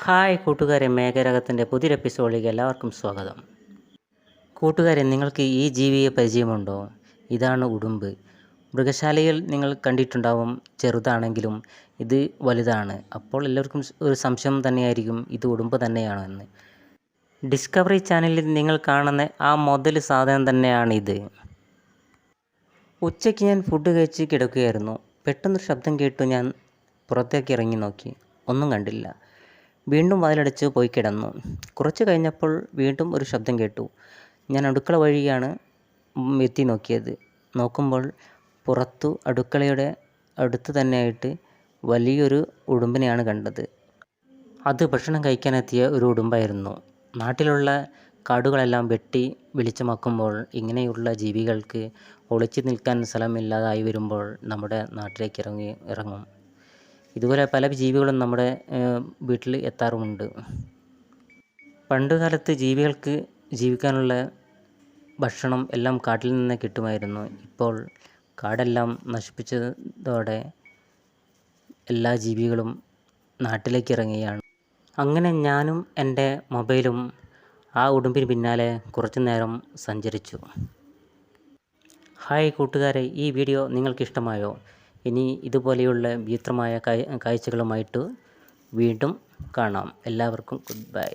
Hi കൂട്ടുകാരെ മേഘരകത്തിന്റെ പുതിയൊരു എപ്പിസോഡിലേക്ക് എല്ലാവർക്കും സ്വാഗതം. കൂട്ടുകാരെ നിങ്ങൾക്ക് ഈ ജീവിയെ പരിചയമുണ്ടോ? ഇതാണ് ഉടുമ്പ്. മൃഗശാലയിൽ നിങ്ങൾ കണ്ടിട്ടുണ്ടാവും ചെറുതാണെങ്കിലും ഇത് വലുതാണ്. അപ്പോൾ എല്ലാവർക്കും ഒരു സംശയം തന്നെയായിരിക്കും ഇത് ഉടുമ്പ് തന്നെയാണോ എന്ന് ഡിസ്കവറി ചാനലിൽ നിങ്ങൾ കാണുന്ന ആ മുതൽ സാധനം തന്നെയാണ് ഇത് ഉച്ചയ്ക്ക് ഞാൻ ഫുഡ് കഴിച്ച് കിടക്കുകയായിരുന്നു. പെട്ടെന്നൊരു ശബ്ദം കേട്ടു ഞാൻ പുറത്തേക്ക് ഇറങ്ങി നോക്കി. ഒന്നും കണ്ടില്ല. വീണ്ടും വാതിലടച്ച് പോയി കിടന്നു. കുറച്ച് കഴിഞ്ഞപ്പോൾ വീണ്ടും ഒരു ശബ്ദം കേട്ടു. ഞാൻ അടുക്കള വഴിയാണ് എത്തി നോക്കിയത്. നോക്കുമ്പോൾ പുറത്തു അടുക്കളയുടെ അടുത്ത് തന്നെയായിട്ട് വലിയൊരു ഉടുമ്പിനെയാണ് കണ്ടത്. അത് ഭക്ഷണം കഴിക്കാനെത്തിയ ഒരു ഉടുമ്പായിരുന്നു. നാട്ടിലുള്ള കാടുകളെല്ലാം വെട്ടി വിളിച്ചമാക്കുമ്പോൾ ഇങ്ങനെയുള്ള ജീവികൾക്ക് ഒളിച്ചു നിൽക്കാൻ സ്ഥലമില്ലാതായി വരുമ്പോൾ നമ്മുടെ നാട്ടിലേക്ക് ഇറങ്ങി ഇറങ്ങും. ഇതുപോലെ പല ജീവികളും നമ്മുടെ വീട്ടിൽ എത്താറുമുണ്ട്. പണ്ട് കാലത്ത് ജീവികൾക്ക് ജീവിക്കാനുള്ള ഭക്ഷണം എല്ലാം കാട്ടിൽ നിന്ന് കിട്ടുമായിരുന്നു. ഇപ്പോൾ കാടെല്ലാം നശിപ്പിച്ചതോടെ എല്ലാ ജീവികളും നാട്ടിലേക്ക് ഇറങ്ങുകയാണ്. അങ്ങനെ ഞാനും എന്റെ മൊബൈലും ആ ഉടുമ്പിന് പിന്നാലെ കുറച്ചു നേരം സഞ്ചരിച്ചു. ഹായ് കൂട്ടുകാരെ ഈ വീഡിയോ നിങ്ങൾക്കിഷ്ടമായോ? ഇനി ഇതുപോലെയുള്ള വിചിത്രമായ കാഴ്ചകളുമായിട്ട് വീണ്ടും കാണാം. എല്ലാവർക്കും ഗുഡ് ബൈ